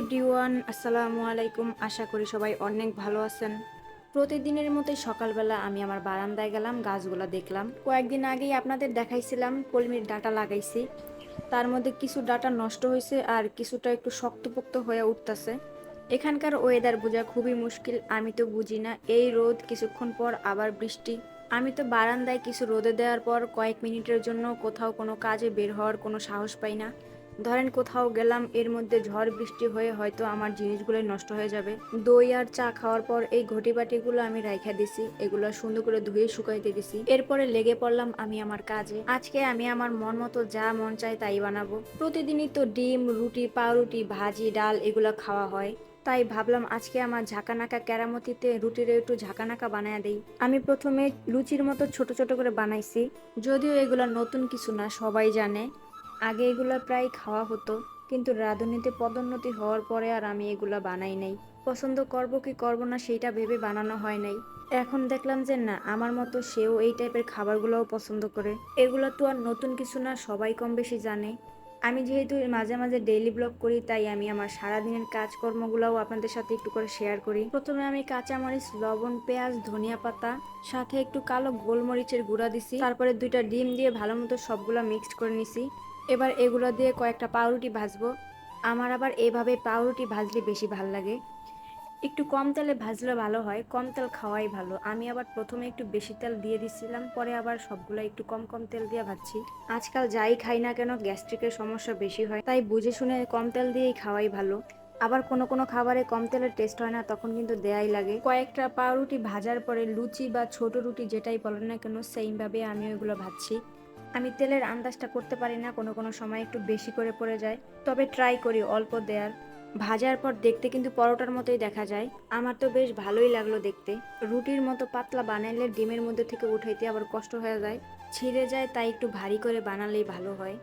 Everyone, আসসালামু আলাইকুম। আশা করি সবাই অনেক ভালো আছেন। প্রতিদিনের মতোই সকালবেলা আমি আমার বারান্দায় গেলাম, গাছগুলো দেখলাম। কয়েকদিন আগেই আপনাদের দেখাইছিলাম, কলমির ডাটা লাগাইছি। তার মধ্যে কিছু ডাটা নষ্ট হয়েছে আর কিছুটা একটু শক্তপোক্ত হয়ে উঠতেছে। এখানকার ওয়েদার বোঝা খুবই মুশকিল, আমি তো বুঝি না। এই রোদ কিছুক্ষণ পর আবার বৃষ্টি। আমি তো বারান্দায় কিছু রোদে দেওয়ার পর কয়েক মিনিটের জন্য কোথাও কোনো কাজে বের হওয়ার কোনো সাহস পাই না। ধরেন কোথাও গেলাম, এর মধ্যে ঝড় বৃষ্টি হয়ে হয়তো আমার জিনিসগুলো নষ্ট হয়ে যাবে। দই আর চা খাওয়ার পর এই ঘটি বাটিগুলো আমি রাইখা দিছি, এগুলো সুন্দর করে ধুয়ে শুকাইতে দিছি। এরপরে লেগে পড়লাম আমি আমার কাজে। আজকে আমি আমার মন মতো যা মন চায় তাই বানাবো। প্রতিদিনই তো ডিম, রুটি, পাউরুটি, ভাজি, ডাল এগুলো খাওয়া হয়। তাই ভাবলাম আজকে আমার ঝাঁকানাকা কেরামতিতে রুটির একটু ঝাঁকানাকা বানায় দেই। আমি প্রথমে লুচির মতো ছোট ছোট করে বানাইছি, যদিও এগুলো নতুন কিছু না, সবাই জানে। আগে এগুলা প্রায় খাওয়া হতো, কিন্তু রাঁধুনিতে পদোন্নতি হওয়ার পরে আর আমি এগুলো বানাই নাই। পছন্দ করব কি করব না সেইটা ভেবে বানানো হয় নাই। এখন দেখলাম যে না, আমার মতো সেও এই টাইপের খাবারগুলোও পছন্দ করে। এগুলো তো আর নতুন কিছু না, সবাই কম বেশি জানে। আমি যেহেতু মাঝে মাঝে ডেইলি ব্লগ করি, তাই আমি আমার সারাদিনের কাজকর্মগুলোও আপনাদের সাথে একটু করে শেয়ার করি। প্রথমে আমি কাঁচামরিচ, লবণ, পেঁয়াজ, ধনিয়া পাতা, সাথে একটু কালো গোলমরিচের গুঁড়া দিছি। তারপরে দুইটা ডিম দিয়ে ভালো মতো সবগুলো মিক্সড করে নিছি। এবার এগুলো দিয়ে কয়েকটা পাউরুটি ভাজবো। আমার আবার এভাবে পাউরুটি ভাজলে বেশি ভালো লাগে। একটু কম তেলে ভাজলে ভালো হয়, কম তেল খাওয়াই ভালো। আমি আবার প্রথমে একটু বেশি তেল দিয়ে দিচ্ছিলাম পরে আবার সবগুলো একটু কম কম তেল দিয়ে ভাজছি। আজকাল যাই খাই না কেন গ্যাস্ট্রিকের সমস্যা বেশি হয়, তাই বুঝে শুনে কম তেল দিয়েই খাওয়াই ভালো। আবার কোনো কোনো খাবারে কম তেলের টেস্ট হয় না, তখন কিন্তু দেয়াই লাগে। কয়েকটা পাউরুটি ভাজার পরে লুচি বা ছোট রুটি যেটাই বলেন না কেন সেইভাবে আমি ওইগুলো ভাজছি। আমি তেলের আন্দাজটা করতে পারি না, কোনো কোনো সময় একটু বেশি করে পড়ে যায়। তবে ট্রাই করি অল্প দেয়ার। ভাজার পর দেখতে কিন্তু পরোটার মতোই দেখা যায়। আমার তো বেশ ভালোই লাগল দেখতে। রুটির মতো পাতলা বানাইলে ডিমের মধ্যে থেকে উঠাইতে আবার কষ্ট হয়ে যায়। ছিঁড়ে যায়, তাই একটু ভারী করে বানালেই ভালো হয়।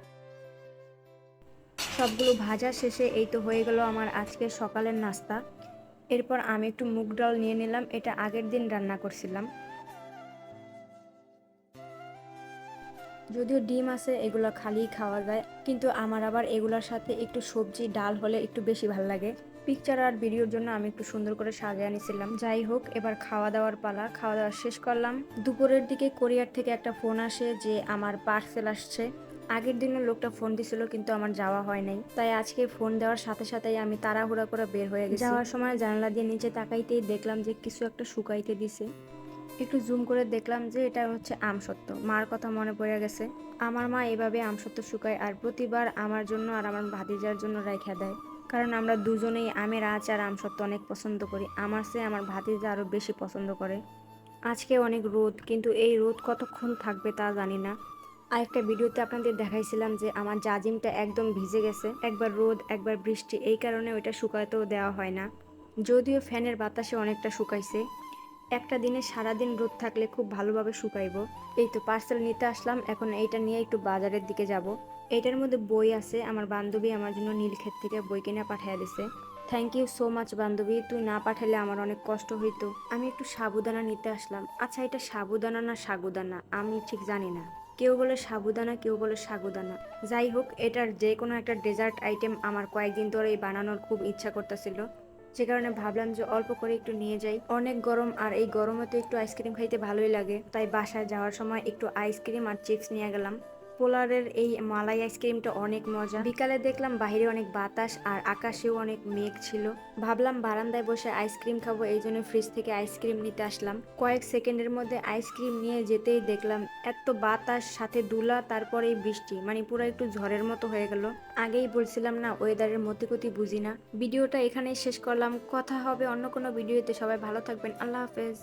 সবগুলো ভাজা শেষে এই তো হয়ে গেল আমার আজকের সকালের নাস্তা। এরপর আমি একটু মুগ ডাল নিয়ে নিলাম। এটা আগের দিন রান্না করছিলাম। যদিও ডিম আছে, এগুলো খালি খাওয়া যায়, কিন্তু আমার আবার এগুলোর সাথে একটু সবজি, ডাল হলে একটু বেশি ভালো লাগে। পিকচার আর ভিডিওর জন্য আমি একটু সুন্দর করে সাজিয়ে নিয়েছিলাম যাই হোক, এবার খাওয়া দাওয়ার পালা। খাওয়া দাওয়া শেষ করলাম। দুপুরের দিকে কোরিয়ার থেকে একটা ফোন আসে যে আমার পার্সেল আসছে। আগের দিনও লোকটা ফোন দিছিল, কিন্তু আমার যাওয়া হয় নাই। তাই আজকে ফোন দেওয়ার সাথে সাথেই আমি তাড়াহুড়া করে বের হয়ে গেছি। যাওয়ার সময় জানালা দিয়ে নিচে তাকাইতেই দেখলাম যে কিছু একটা শুকাইতে দিছে। একটু জুম করে দেখলাম যে এটা হচ্ছে আমসত্ত্ব মার কথা মনে পড়ে গেছে। আমার মা এভাবে আমসত্ত্ব শুকায় আর প্রতিবার আমার জন্য আর আমার ভাতিজার জন্য রাইখা দেয়। কারণ আমরা দুজনেই আমের আচ আর আমসত্ত্ব অনেক পছন্দ করি। আমার চেয়ে আমার ভাতিজা আরও বেশি পছন্দ করে। আজকে অনেক রোদ, কিন্তু এই রোদ কতক্ষণ থাকবে তা জানি না। আরেকটা ভিডিওতে আপনাদের দেখাইছিলাম যে আমার জাজিমটা একদম ভিজে গেছে। একবার রোদ, একবার বৃষ্টি, এই কারণে ওইটা শুকাতেও দেওয়া হয় না। যদিও ফ্যানের বাতাসে অনেকটা শুকাইছে। একটা দিনে সারাদিন রোদ থাকলে খুব ভালোভাবে শুকাইবো। এই তো পার্সেল নিতে আসলাম, এখন এইটা নিয়ে একটু বাজারের দিকে যাব। এইটার মধ্যে বই আছে, আমার বান্ধবী আমার জন্য নীলক্ষেত থেকে বই কিনে পাঠিয়ে দিছে। থ্যাংক ইউ সো মাচ বান্ধবী, তুই না পাঠালে আমার অনেক কষ্ট হইতো। আমি একটু সাবুদানা নিতে আসলাম। আচ্ছা এটা সাবুদানা না সাগুদানা? আমি ঠিক জানি না। কেউ বলে সাবুদানা, কেউ বলে সাগুদানা। যাই হোক, এটার যে কোনো একটা ডেজার্ট আইটেম আমার কয়েকদিন ধরেই বানানোর খুব ইচ্ছা করতেছিল। যে কারণে ভাবলাম যে অল্প করে একটু নিয়ে যাই। অনেক গরম আর এই গরমে তো একটু আইসক্রিম খাইতে ভালোই লাগে। তাই বাসায় যাওয়ার সময় একটু আইসক্রিম আর চিপস নিয়ে গেলাম। পোলারের এই মালাই আইসক্রিমটা অনেক মজা বিকালে দেখলাম বাইরে অনেক বাতাস আর আকাশেও অনেক মেঘ ছিল। ভাবলাম বারান্দায় বসে আইসক্রিম খাব, এই জন্য ফ্রিজ থেকে আইসক্রিম নিতে আসলাম। কয়েক সেকেন্ডের মধ্যে আইসক্রিম নিয়ে যেতেই দেখলাম এত বাতাস, সাথে দুলা তারপরেই বৃষ্টি। মানে পুরো একটু ঝড়ের মতো হয়ে গেল। আগেই বলছিলাম না ওয়েদারের মতিগতি বুঝি না ভিডিওটা এখানেই শেষ করলাম। কথা হবে অন্য কোনো ভিডিওতে। সবাই ভালো থাকবেন। আল্লাহ হাফেজ।